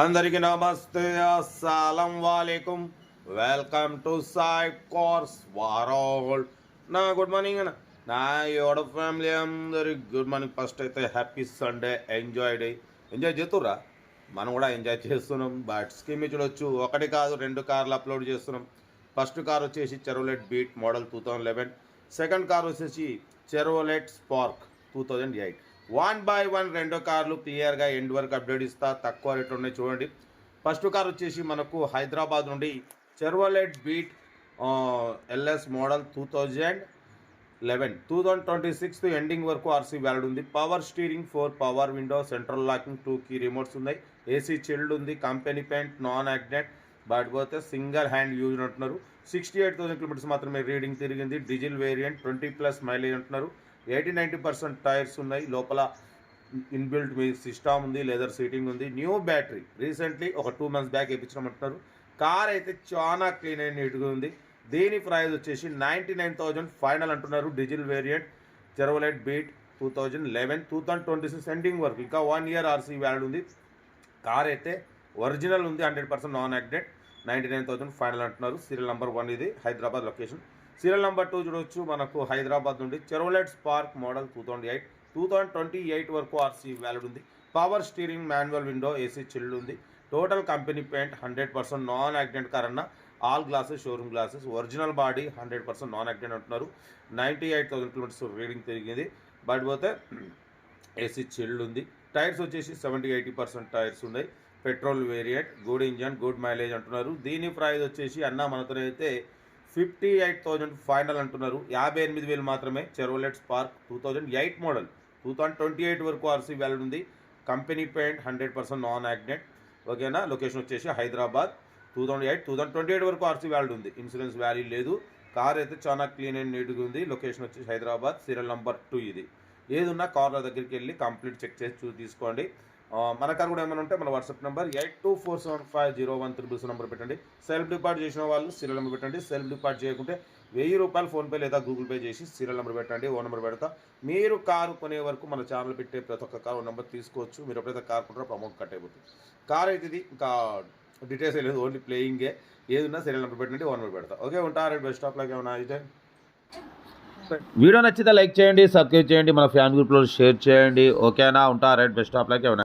అందరికీ నమస్తే. అస్సలం వాలేకుం. వెల్కమ్ టు సాయి కోర్స్ వారోల్ నా గుడ్ మార్నింగ్ అన్న. నా యోడ ఫ్యామిలీ అందరికి గుడ్ మార్నింగ్. ఫస్ట్ అయితే happy Sunday. Enjoy day. Enjoy చేస్తుర్రా మనం కూడా ఎంజాయ్ చేస్తున్నాం. బట్ స్కీమ్ చూడొచ్చు. ఒకటి కాదు రెండు కార్లు అప్లోడ్ చేస్తున్నాం. ఫస్ట్ కార్ వచ్చేసి Chevrolet beat model two thousand eleven. Second car వచ్చేసి Chevrolet spark two thousand eight. One by one రెండో కార్లు క్లియర్గా ఎండ్ వరకు అప్డేట్ ఇస్తా. తక్కువ రేట్ ఉన్నాయి చూడండి. ఫస్ట్ కార్ వచ్చేసి మనకు హైదరాబాద్ నుండి Chevrolet beat LS model two thousand eleven. Two thousand twenty sixth ending వరకు ఆర్సీ వ్యాలిడ్ ఉంది. Power steering four power window central locking two key remotes ఉన్నాయి. ఏసీ చిల్డ్ ఉంది company paint non accident. But పోతే single hand use అంటున్నారు. Sixty eight thousand kilometres మాత్రమే reading తిరిగింది. Diesel variant twenty plus mileage అంటున్నారు. Eighty ninety percent tyres ఉన్నాయి. లోపల inbuilt మీ సిస్టమ్ ఉంది లెదర్ సీటింగ్ ఉంది. న్యూ బ్యాటరీ రీసెంట్లీ ఒక టూ మంత్స్ బ్యాక్ వేయించమంటున్నారు కార్ అయితే చాలా క్లీన్ అండ్ నీట్గా ఉంది. దీని ప్రైస్ వచ్చేసి నైంటీ నైన్ థౌజండ్ ఫైనల్ అంటున్నారు diesel variant Chevrolet beat two thousand eleven two thousand twenty six ending వరకు ఇంకా వన్ ఇయర్ ఆర్సీ వ్యాల్యూ ఉంది. కార్ అయితే ఒరిజినల్ ఉంది హండ్రెడ్ పర్సెంట్ నాన్ యాక్టెడ్ నైంటీ నైన్ థౌసండ్ ఫైనల్ అంటున్నారు. సీరియల్ నెంబర్ వన్ ఇది. Hyderabad location serial number two చూడొచ్చు. మనకు హైదరాబాద్ నుండి Chevrolet spark model two thousand eight two thousand twenty eight వరకు ఆర్సీ వ్యాలిడ్ ఉంది. Power steering manual window AC chilled ఉంది. Total company paint hundred percent non accident car అన్న. All glasses showroom glasses original body hundred percent non accident అంటున్నారు. Ninety eight thousand kilometres reading తిరిగింది. But పోతే AC chilled ఉంది. Tyres వచ్చేసి seventy eighty percent tyres ఉన్నాయి. Petrol variant good engine good mileage అంటున్నారు. దీని price వచ్చేసి అన్న మనతో అయితే ఫిఫ్టీ ఎయిట్ థౌజండ్ ఫైనల్ అంటున్నారు. యాభై ఎనిమిది వేలు మాత్రమే Chevrolet spark two thousand eight model. Two thousand twenty eight వరకు ఆర్సీ వ్యాలిడ్ ఉంది. Company paint hundred percent non accident ఓకేనా? లొకేషన్ వచ్చేసి Hyderabad. Two thousand eight two thousand twenty eight వరకు ఆర్సీ వ్యాలిడ్ ఉంది. ఇన్సూరెన్స్ వ్యాల్యూ లేదు. Car అయితే చాలా clean and నీట్గా ఉంది. లొకేషన్ వచ్చేసి హైదరాబాద్. సీరియల్ నెంబర్ టూ ఇది. ఏదున్నా కార్ల దగ్గరికి వెళ్ళి కంప్లీట్ చెక్ చేసి చూ తీసుకోండి. మన కార్ కూడా ఏమైనా ఉంటే మన WhatsApp number eight two four seven five zero one triples number పెట్టండి. సెల్ఫ్ డిపార్ట్ చేసిన వాళ్ళు సీరియల్ నెంబర్ పెట్టండి. సెల్ఫ్ డిపార్ట్ చేయకుంటే వెయ్యి రూపాయలు ఫోన్పే లేదా గూగుల్ పే చేసి సీరియల్ నెంబర్ పెట్టండి. ఓ నెంబర్ పెడతా. మీరు కారు కొనే వరకు మన ఛానల్ పెట్టే ప్రతి ఒక్క కారు నెంబర్ తీసుకోవచ్చు. మీరు ఎప్పుడైతే కార్ కొంటారో అమౌంట్ కట్ అయిపోతుంది. కార్ అయితే ఇది ఇంకా డీటెయిల్స్ లేదు. ఓన్లీ ప్లేయింగే ఏదున్నా సీరియల్ నెంబర్ పెట్టండి. ఓ నెంబర్ పెడతా. ఓకే ఉంటారు బెస్ట్ స్టాప్ లాగా ఏమైనా అయితే? వీడియో నచ్చితే లైక్ చేయండి సబ్స్క్రైబ్ చేయండి మన ఫ్యాన్ గ్రూప్లో షేర్ చేయండి. ఓకేనా ఉంటా రైట్ బెస్ట్ ఆఫ్ లైక్ ఏమైనా